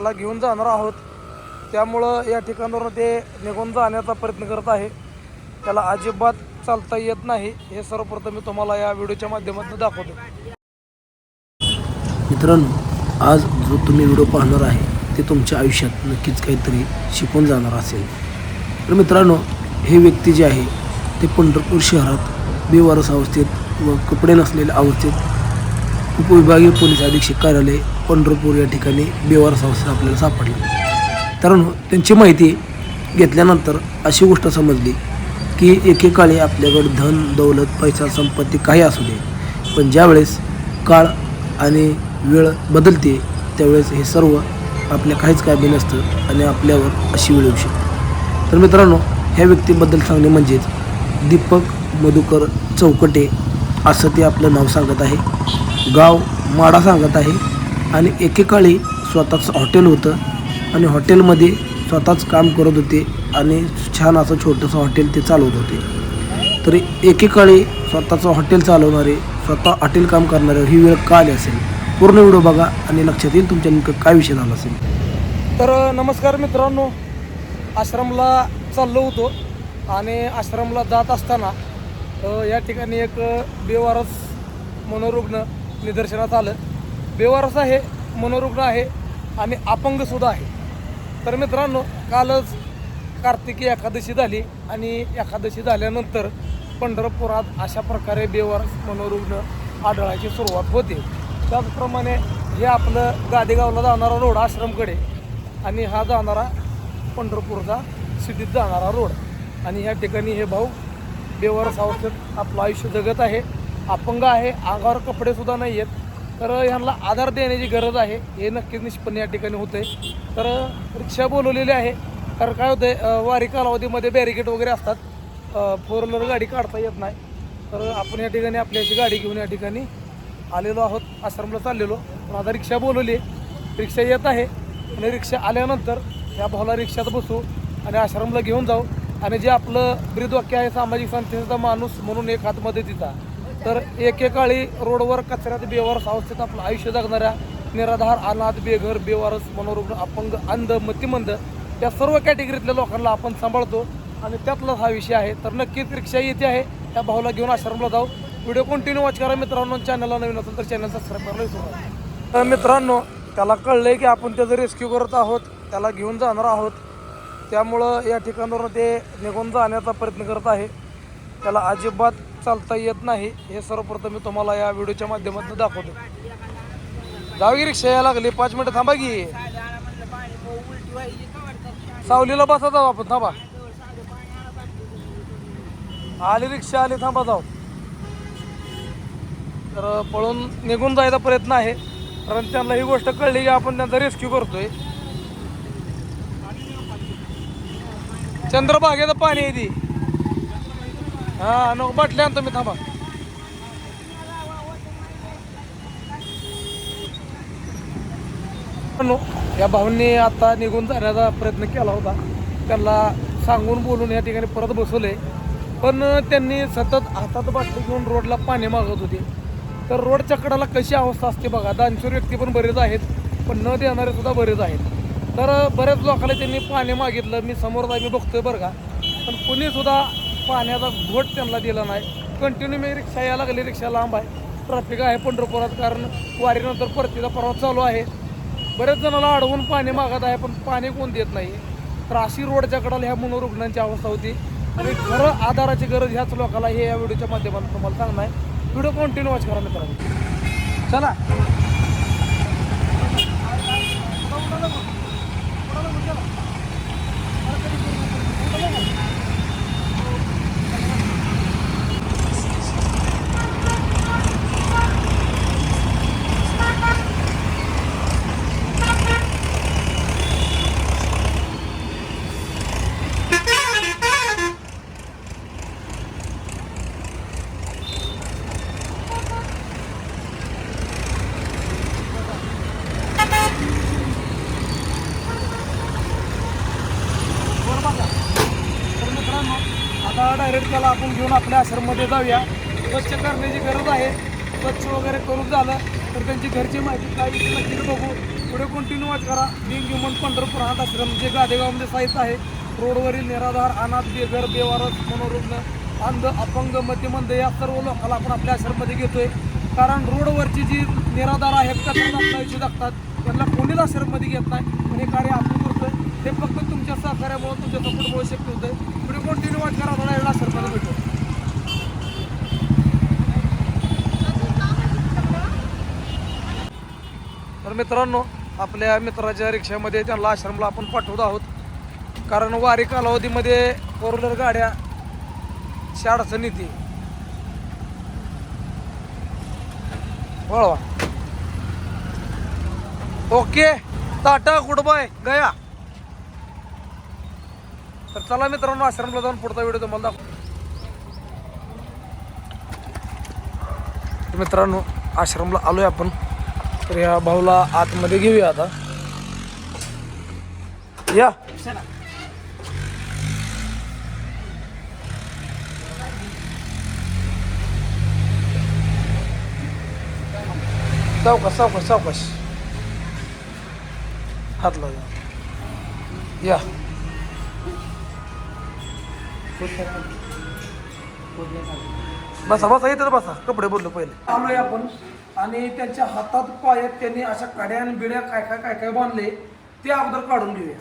त्याला घेऊन जाणार आहोत. त्यामुळं या ठिकाणावरून ते निघून जाण्याचा प्रयत्न करत आहे. त्याला अजिबात चालता येत नाही. हे सर्वप्रथम मी तुम्हाला या व्हिडिओच्या माध्यमातून दाखवतो. मित्रांनो आज जो तुम्ही व्हिडिओ पाहणार आहे ते तुमच्या आयुष्यात नक्कीच काहीतरी शिकून जाणार असेल. तर मित्रांनो हे व्यक्ती जे आहे ते पंढरपूर शहरात बेवारस अवस्थेत व कपडे नसलेल्या अवस्थेत उपविभागीय पोलीस अधीक्षक कार्यालय पंढरपूर या ठिकाणी बेवार संस्था आपल्याला सापडले. कारण त्यांची माहिती घेतल्यानंतर अशी गोष्ट समजली की एकेकाळी आपल्याकडे धन दौलत पैसा संपत्ती काही असू दे. पण ज्यावेळेस काळ आणि वेळ बदलते त्यावेळेस हे सर्व आपल्या काहीच कामी नसतं आणि आपल्यावर अशी वेळ येऊ शकते. तर मित्रांनो ह्या व्यक्तीबद्दल सांगणे म्हणजेच दीपक मधुकर चौकटे असं ते आपलं नाव सांगत आहे. गाव माडा सांगत आहे. आणि एकेकाळी स्वतःचं हॉटेल होतं आणि हॉटेलमध्ये स्वतःच काम करत होते आणि छान असं छोटंसं हॉटेल ते चालवत होते. तर एकेकाळी स्वतःचं हॉटेल चालवणारे स्वतः हॉटेल काम करणारे ही वेळ का आली असेल? पूर्ण व्हिडिओ बघा आणि लक्षात येईल तुमच्या नेमकं काय विषय झाला असेल. तर नमस्कार मित्रांनो. आश्रमला चाललो होतो आणि आश्रमला जात असताना या ठिकाणी एक बेवारस मनोरुग्ण निदर्शनात आलं. बेवारस आहे मनोरुग्ण आहे आणि अपंगसुद्धा आहे. तर मित्रांनो कालच कार्तिकी एकादशी झाली आणि एकादशी झाल्यानंतर पंढरपुरात अशा प्रकारे बेवारस मनोरुग्ण आढळायची सुरुवात होते. त्याचप्रमाणे हे आपलं गादेगावला जाणारा रोड आश्रमकडे आणि हा जाणारा पंढरपूरचा सिटीत जाणारा रोड. आणि ह्या ठिकाणी हे भाऊ बेवारस अवस्थेत आपलं आयुष्य जगत आहे अपंग आहे अंगावर कपडेसुद्धा नाही आहेत तर ह्यांना आधार देण्याची गरज आहे. हे नक्कीच निष्पन्न या ठिकाणी होते तर रिक्षा बोलवलेली आहे. कारण काय होतंय वारी कालावधीमध्ये बॅरिकेड वगैरे असतात. फोर व्हीलर गाडी काढता येत नाही. तर आपण या ठिकाणी आपल्याची अशी गाडी घेऊन या ठिकाणी आलेलो आहोत. आश्रमला चाललेलो. पण आता रिक्षा बोलवली रिक्षा येत आहे. आणि रिक्षा आल्यानंतर या भावाला रिक्षात बसू आणि आश्रमला घेऊन जाऊ. आणि जे आपलं ब्रीदवाक्य आहे सामाजिक संस्थेचा माणूस म्हणून एक हातमध्ये तिचा. तर एकेकाळी रोडवर कचऱ्यात बेवारस अवस्थेत आपलं आयुष्य जगणाऱ्या निराधार अनाथ बेघर बेवारस मनोरुग्ण अपंग अंध मतिमंद या सर्व कॅटेगरीतल्या लोकांना आपण सांभाळतो आणि त्यातलाच हा विषय आहे. तर नक्कीच रिक्षा येते आहे. त्या भाऊला घेऊन आश्रमला जाऊ. व्हिडिओ कंटिन्यू वॉच करा मित्रांनो. चॅनलला नवीन असेल तर चॅनल सबस्क्राईब करायला विसरू तर मित्रांनो त्याला कळलंय की आपण त्याचं रेस्क्यू करत आहोत. त्याला घेऊन जाणार आहोत. त्यामुळं या ठिकाणावरून ते निघून जाण्याचा प्रयत्न करत आहे. त्याला अजिबात चालता येत नाही. हे सर्वप्रथम मी तुम्हाला या व्हिडिओच्या माध्यमातून दाखवतो. जाऊ रिक्षा यायला लागली. पाच मिनिटं थांबा की. सावलीला बसा जाऊ आपण. थांबा. आली रिक्षा आली. थांबा जाऊ. तर पळून निघून जायचा प्रयत्न आहे. कारण त्यांना ही गोष्ट कळली की आपण त्यांचा रेस्क्यू करतोय. चंद्रभागेचं पाणी आहे ती. हा नको बाटल्या आणतो मी थांबा. नो, या भाऊंनी आता निघून जाण्याचा प्रयत्न केला होता. त्यांना सांगून बोलून या ठिकाणी परत बसवले. पण त्यांनी सतत हातात बाटली घेऊन रोडला पाणी मागत होते. तर रोडच्या कडाला कशी अवस्था असते बघा. दानशूर व्यक्ती पण बरेच आहेत पण न देणारे सुद्धा बरेच आहेत. तर बऱ्याच लोकांना त्यांनी पाणी मागितलं. मी समोर जाय मी बघतोय बरं का. पण कुणीसुद्धा पाण्याचा घोट त्यांना दिला नाही. कंटिन्यू मी रिक्षा यायला लागली. रिक्षा लांब आहे. ट्रॅफिक आहे पंढरपुरात कारण वारीनंतर परतीचा प्रवास चालू आहे. बरेच जणाला अडवून पाणी मागत आहे पण पाणी कोण देत नाही. तर अशी रोडच्या कडाला ह्या मनोरुग्णांची अवस्था होती. आणि खरं आधाराची गरज ह्याच लोकांना हे या व्हिडिओच्या माध्यमातून तुम्हाला सांगणार आहे. व्हिडिओ कंटिन्यू वॉच करा मित्रांनो. चला. आता डायरेक्ट त्याला आपण घेऊन आपल्या आश्रममध्ये जाऊया. स्वच्छ करण्याची गरज आहे. स्वच्छ वगैरे करून झालं तर त्यांची घरची माहिती काय आहे नक्कीच बघू. पुढे कंटिन्यू वाच करा. बिंग ह्युमन पंढरपूर हा आश्रम जे गादेगावमध्ये साहित्य आहे. रोडवरील निराधार अनाथ बेघर बेवारस मनोरुग्ण अंध अपंग मध्यमंद या सर्व लोकांना आपण आपल्या आश्रममध्ये घेतोय. कारण रोडवरची जी निराधार आहेत का त्यांना आपलं जगतात. त्यांना कोणीच आश्रममध्ये घेत नाही. पण हे कार्य आपण करतोय. हे फक्त तुमच्या सहकार्यामुळे तुमच्या सपोर्टमुळे शक्य होतं पुढे कंटिन्यू वाच करा थोडा वेळ आश्रममध्ये भेटू तर मित्रांनो आपल्या मित्राच्या रिक्षामध्ये त्यांना आश्रमला आपण पाठवत आहोत. कारण वारी कालावधीमध्ये फोर व्हीलर गाड्या अडचण येते वळवा. ओके टाटा गुड बाय गया. तर चला मित्रांनो आश्रमला जाऊन पुढचा व्हिडिओ तुम्हाला दाखव मित्रांनो आश्रमला आलोय आपण. तर या भाऊला आतमध्ये घेऊया आता. या. सावकाश सावकाश सावकाश. हात लावा या. बसा बसा येतच बसा. कपडे बदलू पहिले. आलोय आपण. आणि त्यांच्या हातात पायात त्यांनी अशा कड्या आणि बिड्या काय काय काय काय बांधले ते अगोदर काढून घेऊया.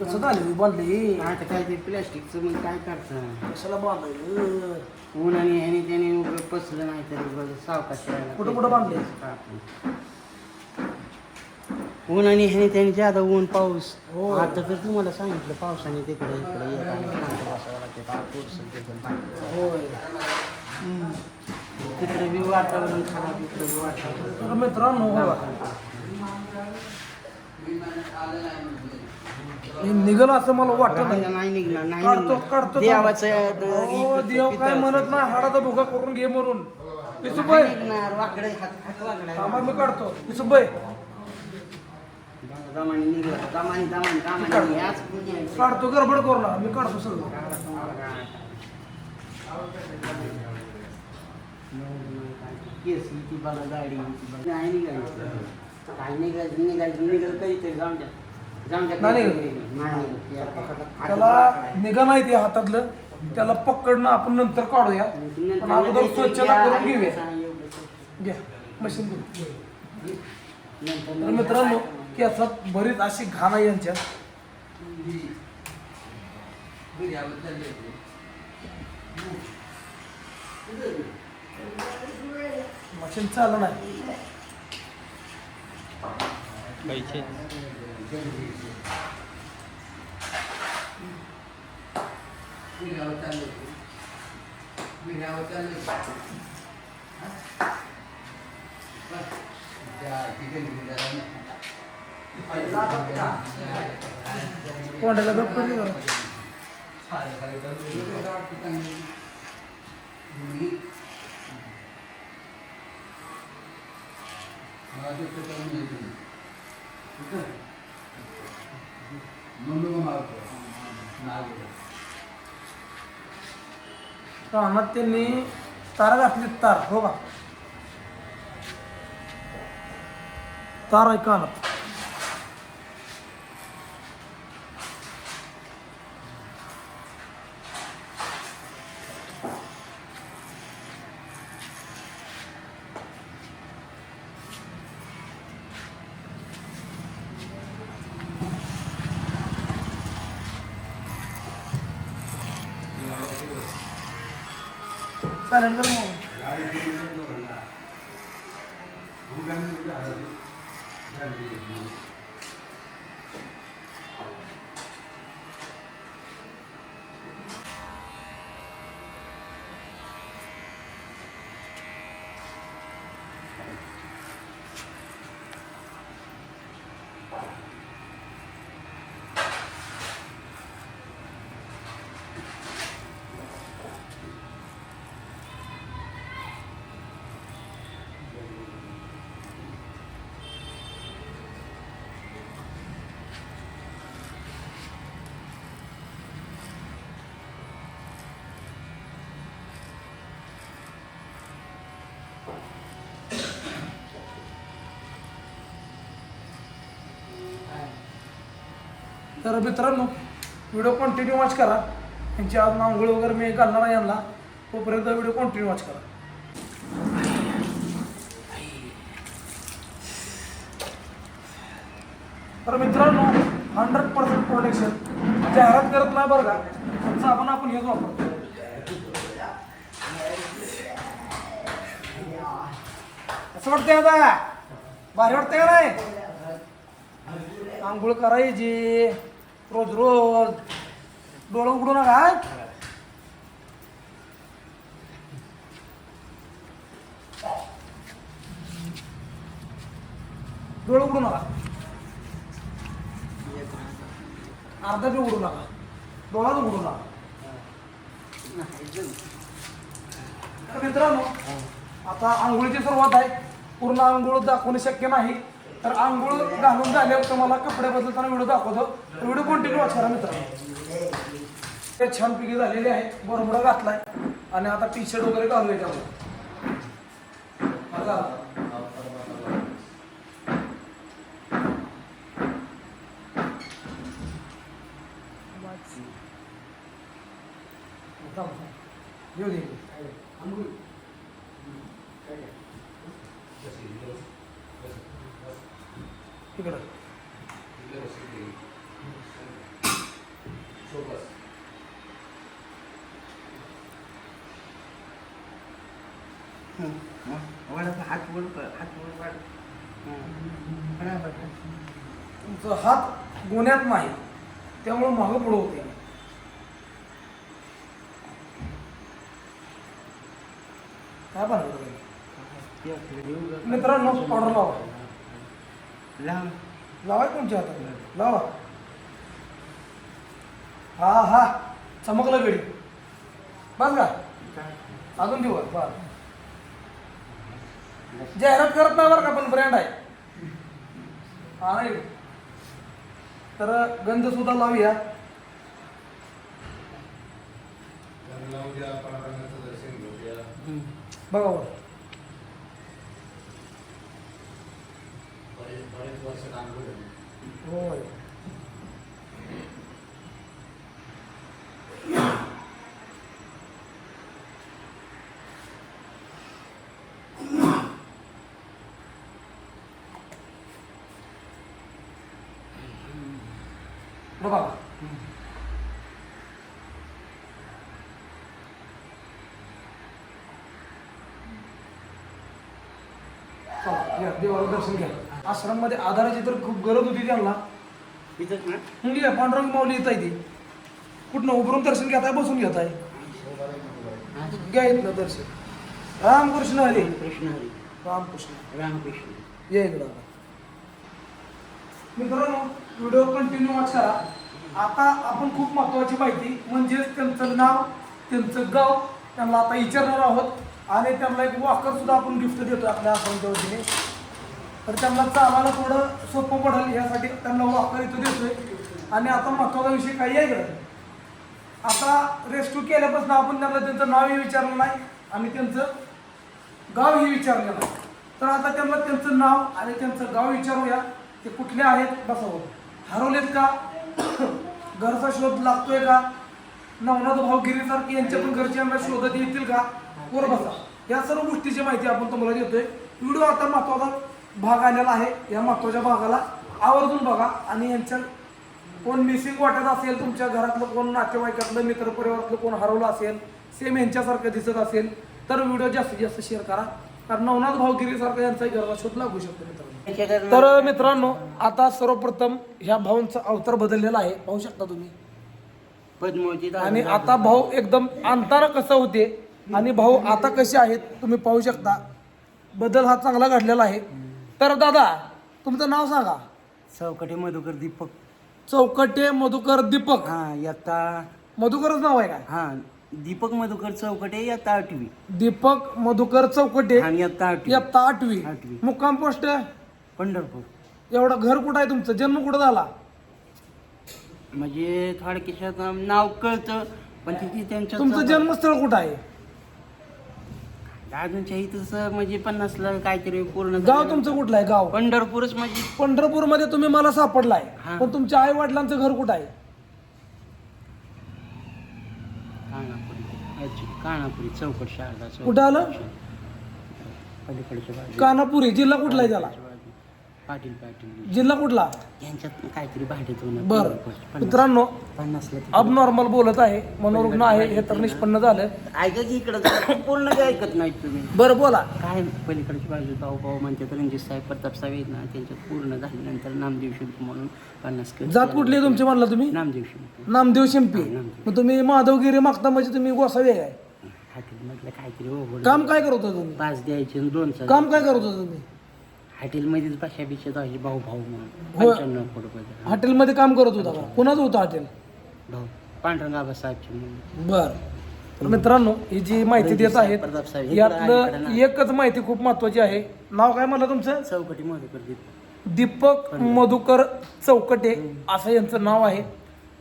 कसं झालं बांधले? आता काय ते प्लॅस्टिकचं मग काय करतं? कशाला बांधायचं ऊन आणि ह्याने त्याने पसलं नाही तरी सावकाश कुठं कुठं बांधले? ऊन आणि ह्याने त्याने ज्यादा ऊन पाऊस. हो. आता तर तुम्हाला सांगितलं पावसाने तिकडे इकडे येत आणि बसावं लागते. तिकडं बाहेर. होय. तिकडे बी वातावरण खराब इकडे बी वातावरण तर मित्रांनो हो. हे निघल असं मला वाटत नाही. राहायला नाही निघणार नाही काढतो निघणार. काढतो. देवाचं हो, इकडचं देव काय पितळचं. म्हणत नाही हाडाचा भुगा करून घे म्हणून. नाही निघणार वाकडे हात हात वाकडे थांबा मी काढतो. इसुबाई. निघलं. याच पुण्याचं. काढतो गडबड करू नका. मी काढतो सगळं. केस बघा गाडी निघायचं काय निघायचं निघायचं निघालं कधीतरी जाऊन द्या जाऊन द्या नाही त्याला निघा नाही ते हातातलं. त्याला पकडणं आपण नंतर काढूया. पण अगोदर स्वच्छता करून. घेऊया. घ्या. मशीन तर मित्रांनो केसात बरीच अशी घाण आहे यांच्या मशीन चालू नाही. कोंड्याला गप पडली जरा. कानात त्यांनी तार घातली तार हो का तार आहे कानात तर मित्रांनो व्हिडिओ कंटिन्यू वॉच करा. यांची आज आंघोळ वगैरे मी घालणार आहे यांना. तोपर्यंत व्हिडिओ कंटिन्यू वॉच करा. तर मित्रांनो हंड्रेड पर्सेंट प्रोटेक्शन जाहिरात करत नाही बरं का? साबण आपण हेच वापरतो. असं वाटतंय आता? भारी वाटतंय का नाही? आंघोळ करायची रोज रोज. डोळं उघडू नका हा? डोळं उघडू नका. अर्धा बी उघडू नका. डोळाच उघडू नका. तर मित्रांनो आता आंघोळीची सुरुवात आहे. पूर्ण आंघोळ दाखवणे शक्य नाही. तर आंघोळ घालून झाल्यावर तुम्हाला कपडे बदलताना व्हिडिओ दाखवतो. व्हिडिओ कंटिन्यू वाच करा मित्रांनो. ते छानपैकी झालेले आहे. बरोबर घातलाय. आणि आता टी शर्ट वगैरे घालूया त्यामुळे बघा. थांब, थांब. येऊ दे तिकडं हात हात. बरोबर. तुमचा हात गोण्यात नाही त्यामुळे मागं पुढं होते. काय बनवलं. मित्रांनो ऑर्डर लावा. लाव. लावाय तुमच्या हातात? लावा. हा हा. चमकलं गडी बस का? अजून देऊ बर. जाहिरात करत नाही बरं का पण ब्रँड आहे. हा नाही तर गंध सुद्धा लावूया. बघा बरं होय बघा या देवाला दर्शन घ्या. आश्रममध्ये आधाराची तर खूप गरज होती त्यांना. इथंच ना? मुली आहे पांडुरंग माऊली येत आहे ती. कुठनं उभरून दर्शन घेताय बसून घेताय? हा. घ्या इथलं दर्शन. रामकृष्ण हरी. कृष्ण हरी. रामकृष्ण. रामकृष्ण. ये इकडं. आता. मित्रांनो व्हिडिओ कंटिन्यू वॉच करा. आता आपण खूप महत्त्वाची माहिती म्हणजेच त्यांचं नाव त्यांचं गाव त्यांना आता विचारणार आहोत. आणि त्यांना एक वॉकर सुद्धा आपण गिफ्ट देतो आपल्या अकाउंटच्या वतीने तर त्यांना चालायला थोडं सोपं पडेल यासाठी त्यांना वॉकर इथं देतोय. आणि आता महत्त्वाचा विषय काही आहे का? आता रेस्क्यू केल्यापासून आपण त्यांना त्यांचं नावही विचारलं नाही आणि त्यांचं गावही विचारलं नाही. तर आता त्यांना त्यांचं नाव आणि त्यांचं गाव विचारूया. ते कुठले आहेत? बसावं. हरवलेत का? घरचा शोध लागतोय का? नवनाथ भाऊगिरीसारखे यांच्या पण घरचे शोधत येतील का? वर बसा. या सर्व गोष्टीची माहिती आपण तुम्हाला देतोय. व्हिडिओ आता महत्त्वाचा भाग आलेला आहे. या महत्त्वाच्या भागाला आवर्जून बघा आणि यांच्या कोण मिसिंग वाटत असेल तुमच्या घरातलं कोण नातेवाईकातलं मित्रपरिवारातलं कोण हरवलं असेल सेम यांच्यासारखं दिसत असेल तर व्हिडिओ जास्तीत जास्त शेअर करा. कारण नवनाथ भाऊगिरीसारखं यांचाही घरला शोध लागू शकतो मित्रांनो. तर मित्रांनो आता सर्वप्रथम ह्या भाऊंचा अवतार बदललेला आहे. पाहू शकता तुम्ही. आणि आता भाऊ एकदम अंताना कसं होते आणि भाऊ आता कसे आहेत तुम्ही पाहू शकता. बदल हा चांगला घडलेला आहे. तर दादा तुमचं नाव सांगा. चौकटे मधुकर दीपक. चौकटे मधुकर दीपक. हा यत्ता मधुकरच नाव आहे काय हा दीपक मधुकर चौकटे यत्ता आठवी दीपक मधुकर चौकटे आणि यत्ता आठवी इयत्ता आठवी आठवी. मुक्काम पोस्ट पंढरपूर. एवढं घर कुठं आहे तुमचं? जन्म कुठं झाला? म्हणजे थोडक्यात नाव कळतं पण तिथे त्यांचं तुमचं जन्मस्थळ कुठं आहे? अजूनच्या इथंच म्हणजे पन्नासला काहीतरी पूर्ण गाव झालं. तुमचं कुठलं आहे? गाव. पंढरपूरच म्हणजे पंढरपूरमध्ये तुम्ही मला सापडलाय. हा. पण तुमच्या आई वडिलांचं घर कुठं आहे? कानापुरी चौकट शारदा चौकट कुठं आलं? पलीकडच्या कानापुरी जिल्हा कुठला आहे त्याला? पाटील पाटील. जिल्हा कुठला? यांच्यात काहीतरी भांडत बर. पन्नास- मित्रांनो पन्नासला अब नॉर्मल बोलत आहे मनोरुग्ण आहे हे तर निष्पन्न झालं. ऐका की इकडं पूर्ण काय ऐकत नाहीत तुम्ही. बरं बोला. काय पलीकडची बाजू भाऊ भाऊ म्हणतात रणजित साहेब प्रताप साहेब आहेत ना त्यांच्यात पूर्ण झाल्यानंतर नामदेव शिल्प म्हणून पन्नास किलो जात कुठली आहे तुमची म्हणला तुम्ही? नामदेव शिल्प नामदेव शिंपी. मग तुम्ही माधवगिरी मागता म्हणजे तुम्ही गोसावी आहे हॉटेलमधलं काहीतरी ओघड काम काय करत होता तुम्ही? पाच द्यायचे आणि दोन काम काय करत होता तुम्ही? हॉटेलमध्येच भाषा बिषा द्यायची भाऊ भाऊ म्हणून. होय. पंच्याण्णव कोटी रुपये हॉटेलमध्ये काम करत होता का? कुणाचं होतं हॉटेल? भाऊ पांढरंग आबासाहेबचे बर. तर मित्रांनो ही जी माहिती देत आहेत प्रताप साहेब यातलं. एकच माहिती खूप महत्वाची आहे. नाव काय म्हणलं तुमचं? चौकटी मध्ये करते दीपक मधुकर चौकटे असं यांचं नाव आहे.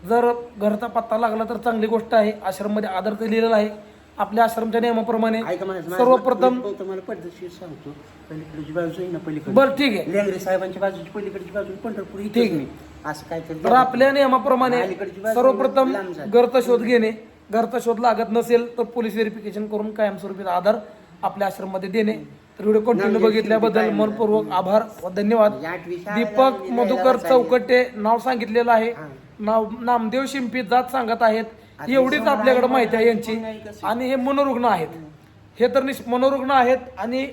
जर घरचा पत्ता लागला तर चांगली गोष्ट आहे. आश्रममध्ये आदर लिहिलेला आहे. आपल्या आश्रमच्या नियमाप्रमाणे ऐका सर्वप्रथम मी तुम्हाला पद्धतशीर सांगतो. पलीकडची बाजू आहे ना पलीकडे बर ठीक आहे. लेंगरे साहेबांच्या बाजूची पलीकडची बाजू पंढरपूर ठीक आहे. असं काहीतरी तर आपल्या नियमाप्रमाणे अलीकडची बाजू सर्वप्रथम लांब झाली. घरचा शोध घेणे. घरचा शोध लागत नसेल तर पोलीस व्हेरिफिकेशन करून कायमस्वरूपी आधार आपल्या आश्रममध्ये देणे. तर व्हिडिओ कंटिन्यू बघितल्याबद्दल मनपूर्वक आभार व धन्यवाद. दीपक मधुकर चौकटे नाव सांगितलेलं आहे. नाव नामदेव शिंपी जात सांगत आहेत. एवढीच आपल्याकडे माहिती आहे यांची. आणि हे मनोरुग्ण आहेत. हे तर निश मनोरुग्ण आहेत आणि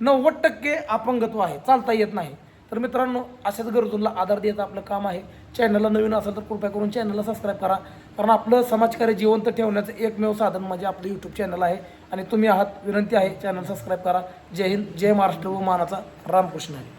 नव्वद टक्के अपंगत्व आहे. चालता येत नाही. तर मित्रांनो अशाच गरजूंना आधार देत आपलं काम आहे. चॅनलला नवीन असेल तर कृपया करून चॅनलला सबस्क्राईब करा. कारण आपलं समाजकार्य जिवंत ठेवण्याचं एकमेव साधन म्हणजे आपलं यूट्यूब चॅनल आहे. आणि तुम्ही आहात विनंती आहे चॅनल सबस्क्राईब करा. जय हिंद जय महाराष्ट्र व मानाचा रामकृष्ण आहे